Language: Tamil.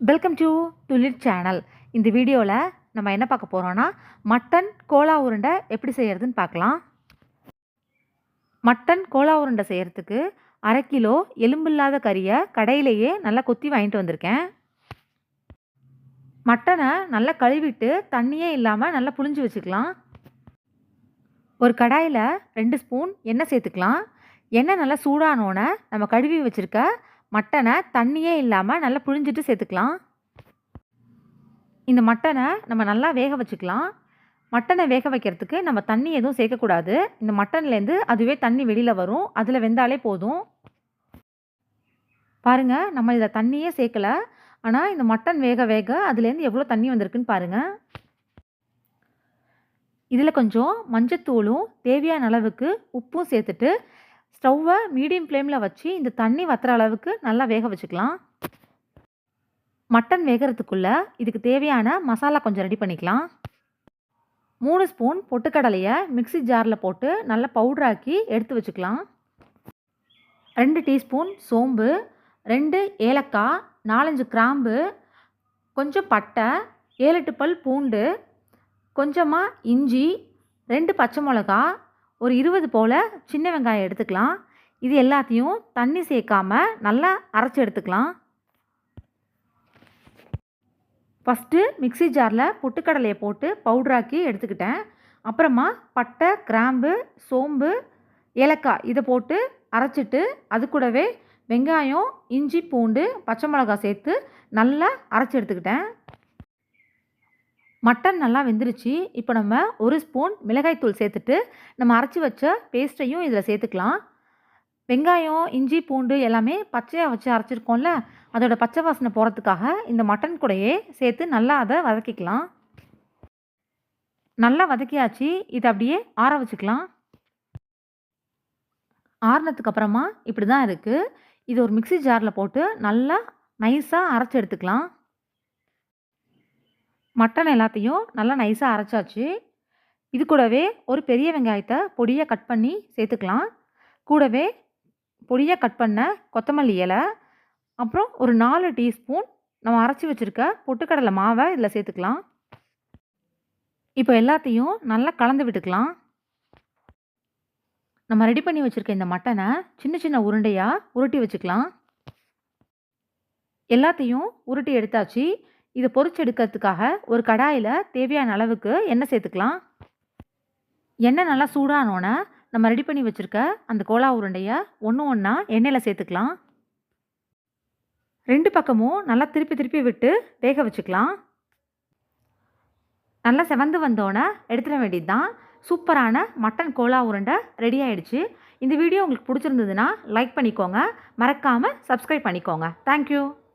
வெல்கம் டு துளிர் சேனல் இந்த வீடியோவில் நம்ம என்ன பார்க்க போகிறோன்னா மட்டன் கோலா உருண்டை எப்படி செய்கிறதுன்னு பார்க்கலாம். மட்டன் கோலா உருண்டை செய்கிறதுக்கு அரை கிலோ எலும்பில்லாத கறியை கடையிலேயே நல்லா கொத்தி வாங்கிட்டு வந்திருக்கேன். மட்டனை நல்லா கழுவிட்டு தண்ணியே இல்லாமல் நல்லா புழிஞ்சு வச்சுக்கலாம். ஒரு கடாயில் ரெண்டு ஸ்பூன் எண்ணெய் சேர்த்துக்கலாம். எண்ணெய் நல்லா சூடானோன்னே நம்ம கழுவி வச்சுருக்க மட்டனை தண்ணியே இல்லாமல் நல்லா புழிஞ்சிட்டு சேர்த்துக்கலாம். இந்த மட்டனை நம்ம நல்லா வேக வச்சுக்கலாம். மட்டனை வேக வைக்கிறதுக்கு நம்ம தண்ணி எதுவும் சேர்க்கக்கூடாது. இந்த மட்டன்லேருந்து அதுவே தண்ணி வெளியில் வரும். அதில் வெந்தாலே போதும். பாருங்கள் நம்ம இதில் தண்ணியே சேர்க்கல. ஆனால் இந்த மட்டன் வேக வேக அதுலேருந்து எவ்வளோ தண்ணி வந்திருக்குன்னு பாருங்கள் இதில் கொஞ்சம் மஞ்சத்தூளும் தேவையான அளவுக்கு உப்பும் சேர்த்துட்டு ஸ்டவ்வை மீடியம் ஃப்ளேமில் வச்சு இந்த தண்ணி வத்துற அளவுக்கு நல்லா வேக வச்சுக்கலாம். மட்டன் வேகிறதுக்குள்ளே இதுக்கு தேவையான மசாலா கொஞ்சம் ரெடி பண்ணிக்கலாம். மூணு ஸ்பூன் பொட்டுக்கடலையை மிக்ஸி ஜாரில் போட்டு நல்லா பவுட்ராக்கி எடுத்து வச்சுக்கலாம். ரெண்டு டீஸ்பூன் சோம்பு ரெண்டு ஏலக்காய் நாலஞ்சு கிராம்பு கொஞ்சம் பட்டை ஏழு எட்டு பல் பூண்டு கொஞ்சமாக இஞ்சி ரெண்டு பச்சை மிளகா ஒரு இருபது போல் சின்ன வெங்காயம் எடுத்துக்கலாம். இது எல்லாத்தையும் தண்ணி சேர்க்காம நல்லா அரைச்சி எடுத்துக்கலாம். ஃபஸ்ட்டு மிக்ஸி ஜாரில் பொட்டுக்கடலையை போட்டு பவுட்ராக்கி எடுத்துக்கிட்டேன். அப்புறமா பட்டை கிராம்பு சோம்பு ஏலக்காய் இதை போட்டு அரைச்சிட்டு அது கூடவே வெங்காயம் இஞ்சி பூண்டு பச்சை மிளகாய் சேர்த்து நல்லா அரைச்சி எடுத்துக்கிட்டேன். மட்டன் நல்லா வெந்துருச்சு. இப்போ நம்ம ஒரு ஸ்பூன் மிளகாய்த்தூள் சேர்த்துட்டு நம்ம அரைச்சி வச்ச பேஸ்ட்டையும் இதில் சேர்த்துக்கலாம். வெங்காயம் இஞ்சி பூண்டு எல்லாமே பச்சையாக வச்சு அரைச்சிருக்கோம்ல அதோட பச்சை வாசனை போகிறதுக்காக இந்த மட்டன் கூடையே சேர்த்து நல்லா அதை வதக்கிக்கலாம். நல்லா வதக்கியாச்சு. இதை அப்படியே ஆற வச்சுக்கலாம். ஆறுனதுக்கு அப்புறமா இப்படி தான் இருக்குது இது ஒரு மிக்ஸி ஜாரில் போட்டு நல்லா நைஸாக அரைச்சி எடுத்துக்கலாம். மட்டன் எல்லாத்தையும் நல்லா நைஸாக அரைச்சாச்சு. இது கூடவே ஒரு பெரிய வெங்காயத்தை பொடியாக கட் பண்ணி சேர்த்துக்கலாம். கூடவே பொடியாக கட் பண்ண கொத்தமல்லி இலை அப்புறம் ஒரு நாலு டீஸ்பூன் நம்ம அரைச்சி வச்சுருக்க பொட்டுக்கடலை மாவை இதில் சேர்த்துக்கலாம். இப்போ எல்லாத்தையும் நல்லா கலந்து விட்டுக்கலாம். நம்ம ரெடி பண்ணி வச்சுருக்க இந்த மட்டனை சின்ன சின்ன உருண்டையாக உருட்டி வச்சுக்கலாம். எல்லாத்தையும் உருட்டி எடுத்தாச்சு. இதை பொறிச்செடுக்கிறதுக்காக ஒரு கடாயில் தேவையான அளவுக்கு எண்ணெய் சேர்த்துக்கலாம். எண்ணெய் நல்லா சூடானோன்னே நம்ம ரெடி பண்ணி வச்சுருக்க அந்த கோலா உருண்டையை ஒன்று ஒன்றா எண்ணெயில் சேர்த்துக்கலாம். ரெண்டு பக்கமும் நல்லா திருப்பி திருப்பி விட்டு வேக வச்சுக்கலாம். நல்லா செவந்து வந்தோடனே எடுத்துட வேண்டியது தான் சூப்பரான மட்டன் கோலா உருண்டை ரெடி ஆகிடுச்சு இந்த வீடியோ உங்களுக்கு பிடிச்சிருந்ததுன்னா லைக் பண்ணிக்கோங்க. மறக்காமல் சப்ஸ்கிரைப் பண்ணிக்கோங்க. தேங்க்யூ